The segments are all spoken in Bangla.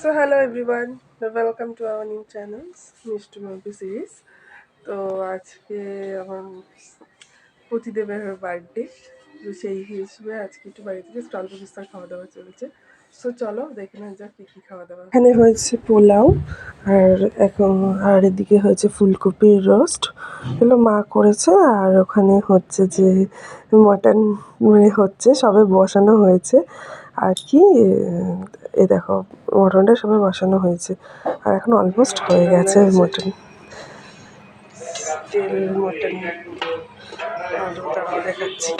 So hello everyone welcome to our new channels Mishti movie series তো আজকে আমার পতিদেবের বার্থডে তো সেই হিসেবে আজকে একটু বাড়ি থেকে অল্প বিস্তার খাওয়া দাওয়া চলছে। সো চলো দেখে নেওয়া যাক কী কী খাওয়া দাওয়া এখানে হয়েছে পোলাও, আর এখন আর এদিকে হয়েছে ফুলকপির রোস্ট এগুলো মা করেছে, আর ওখানে হচ্ছে যে মটন মানে হচ্ছে, সবে বসানো হয়েছে। আর কি, এ দেখো, মটনটা সবাই বসানো হয়েছে। আর এখন অলমোস্ট হয়ে গেছে মটন মটন দেখাচ্ছি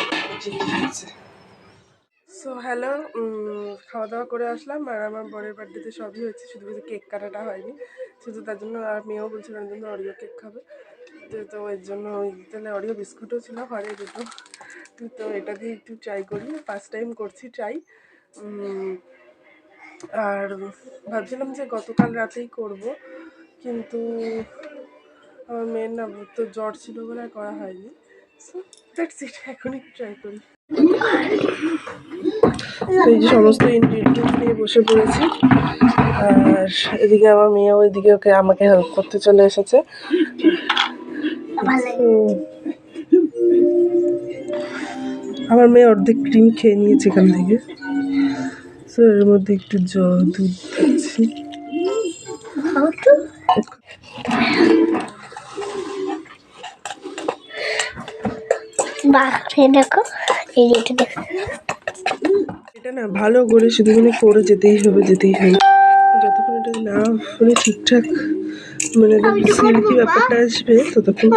সো হ্যালো খাওয়া দাওয়া করে আসলাম, আর আমার বরের বার্থডেতে সবই হয়েছে, শুধু শুধু কেক কাটাটা হয়নি। শুধু তার জন্য আর মেয়েও বলছিল ওর জন্য অরিও কেক খাবে। তো তো এর জন্য ওই তাহলে অরিও বিস্কুটও ছিল, ঘরে দুটো। তো এটা দিয়ে একটু ট্রাই করি ফার্স্ট টাইম করছি ট্রাই আর ভাবছিলাম যে গতকাল রাতেই করব, কিন্তু আমার মেয়ের না তো জ্বর ছিল বলে করা হয়নি। সো দ্যাটস ইট এখনই ট্রাই করি। এই যে সমস্ত ইনগ্রিডিয়েন্টস নিয়ে বসে পড়েছি, আর এদিকে আমার মেয়ে ওইদিকে ওকে আমাকে হেল্প করতে চলে এসেছে। আমার মেয়ে অর্ধেক ক্রিম খেয়ে নিয়েছে এখান থেকে। এর মধ্যে একটু জল দুধ দিচ্ছি। দেখো এই এটা এটা না ভালো করে শুধুখানি করে যেতেই হবে যেতেই হবে। যতক্ষণ এটা না মানে ঠিকঠাক মানে সিল্কি ব্যাপারটা আসবে ততক্ষণ।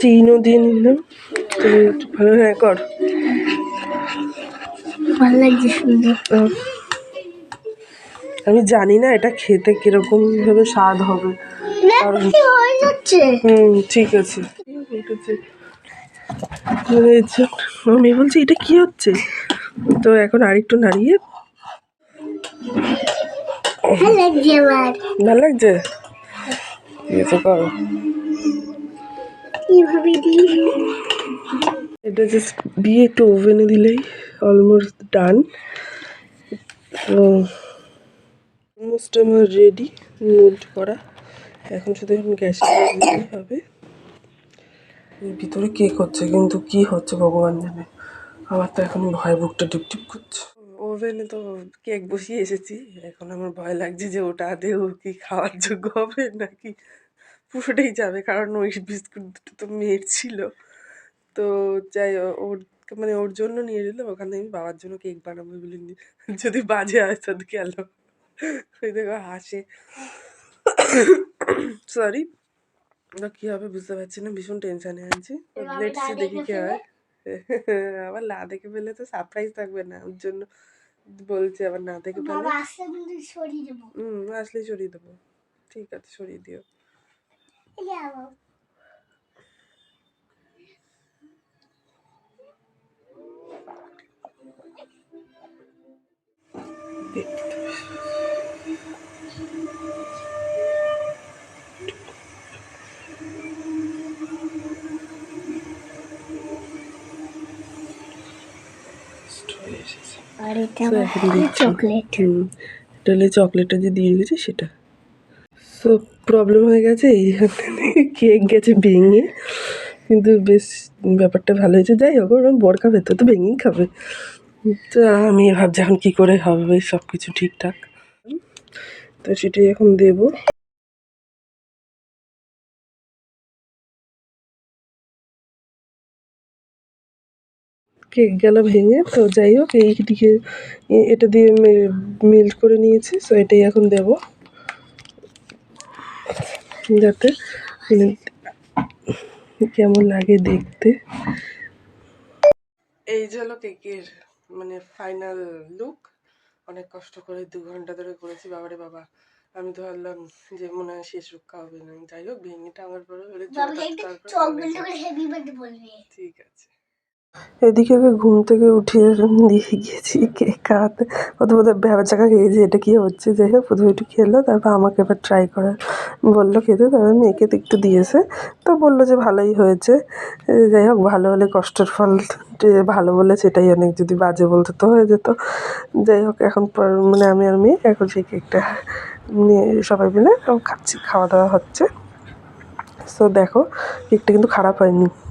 চিনও দিয়ে নিলাম। ভালো হ্যাঁ কর। ভালো লাগছে সুন্দর আমি জানি না এটা খেতে কীরকম ভাবে স্বাদ হবে। হুম ঠিক আছে। আমি বলছি এটা কি হচ্ছে? তো এখন আরেকটু নাড়িয়ে। ভালো লাগছে করো। এটা জাস্ট দিয়ে একটু ওভেনে দিলেই অলমোস্ট ডান অলমোস্ট আমার রেডি মোল্ড করা। এখন শুধু এখন গ্যাসে হবে। ভিতরে কেক হচ্ছে কিন্তু কি হচ্ছে ভগবান জানে। আমার তো এখন ভয় বুকটা টিপ টিপ করছে। ওভেনে তো কেক বসিয়ে এসেছি। এখন আমার ভয় লাগছে যে ওটা আদেও কি খাওয়ার যোগ্য হবে নাকি? পুরোটাই যাবে, কারণ ওই বিস্কুট দুটো তো মেয়ের ছিল। তো যাই ওর মানে ওর জন্য নিয়ে নিলাম ওখান থেকে আমি বাবার জন্য কেক বানাবো বলে যদি বাজে হয় তো গেল ওই দেখো হাসে। সরি না কী হবে বুঝতে পারছি না ভীষণ টেনশানে আছি। লেটসি দেখি কি হয়। আবার না দেখে ফেলে তো সারপ্রাইজ থাকবে না ওর জন্য বলছি আবার না দেখে পেলে আসলে হুম আসলেই সরিয়ে দেবো। ঠিক আছে সরিয়ে দিও। আর এটা। চকলেট এটা হলে চকলেটটা যে দিয়ে রেখেছি সেটা। সো প্রবলেম হয়ে গেছে এইখানে কেক গেছে ভেঙে। কিন্তু বেশ ব্যাপারটা ভালো হয়েছে। যাই হোক ওরকম বর খাবে তো তো ভেঙেই খাবে। তো আমি ভাবছি এখন কী করে হবে সব কিছু ঠিকঠাক। তো সেটাই এখন দেবো। কেক গেল ভেঙে তো যাই হোক এইদিকে এটা দিয়ে মেল্ট করে নিয়েছি সো এটাই এখন দেবো। যাতে মানে কেমন লাগে দেখতে। এই যে হলো কেকের মানে ফাইনাল লুক অনেক কষ্ট করে দু ঘণ্টা ধরে করেছি বাবারে বাবা। আমি তো ভাবলাম যে মনে হয় শেষ রক্ষা হবে না। যাই হোক ভেঙে টাঙার পরে ঠিক আছে। এদিকে ওকে ঘুম থেকে উঠিয়ে দিয়ে গিয়েছি কেক খাওয়াতে প্রথমে বোধহয় ভ্যাবাচাকা খেয়েছে এটা কী হচ্ছে, যাই হোক প্রথমে একটু খেলো, তারপর আমাকে এবার ট্রাই করে। বলল খেতে, তারপর মেয়েকে তো একটু দিয়েছে, তো বলল যে ভালোই হয়েছে। যাই হোক, ভালো হলে কষ্টের ফল ভালো বলে সেটাই অনেক, যদি বাজে বলতো তো হয়ে যেত। যাই হোক, এখন মানে আমি আর মেয়ে, এখন সেই কেকটা নিয়ে সবাই মিলে খাচ্ছি, খাওয়া দাওয়া হচ্ছে। সো দেখো, কেকটা কিন্তু খারাপ হয়নি। তো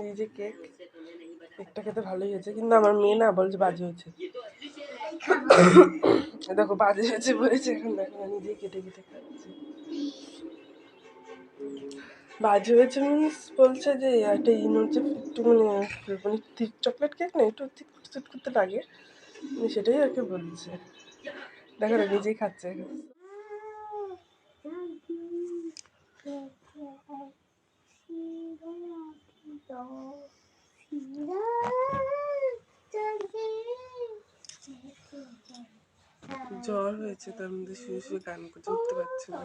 এই যে কেক, কেকটা খেতে ভালোই হয়েছে, কিন্তু আমার মেয়ে না বলছে বাজে হয়েছে। দেখো, বাজে হয়েছে বলেছে, এখন দেখো, আমি নিজেই কেটে কেটে খাচ্ছি। বাজে হয়েছে মিনস বলছে যে, একটা ইন হচ্ছে একটু মানে মানে চকলেট কেক না, একটু ঠিক চিট করতে লাগে মানে সেটাই আর কি বলছে। দেখো না নিজেই খাচ্ছে এখন। জ্বর হয়েছে তার মধ্যে শুয়ে শুয়ে গান করতে পারছে না।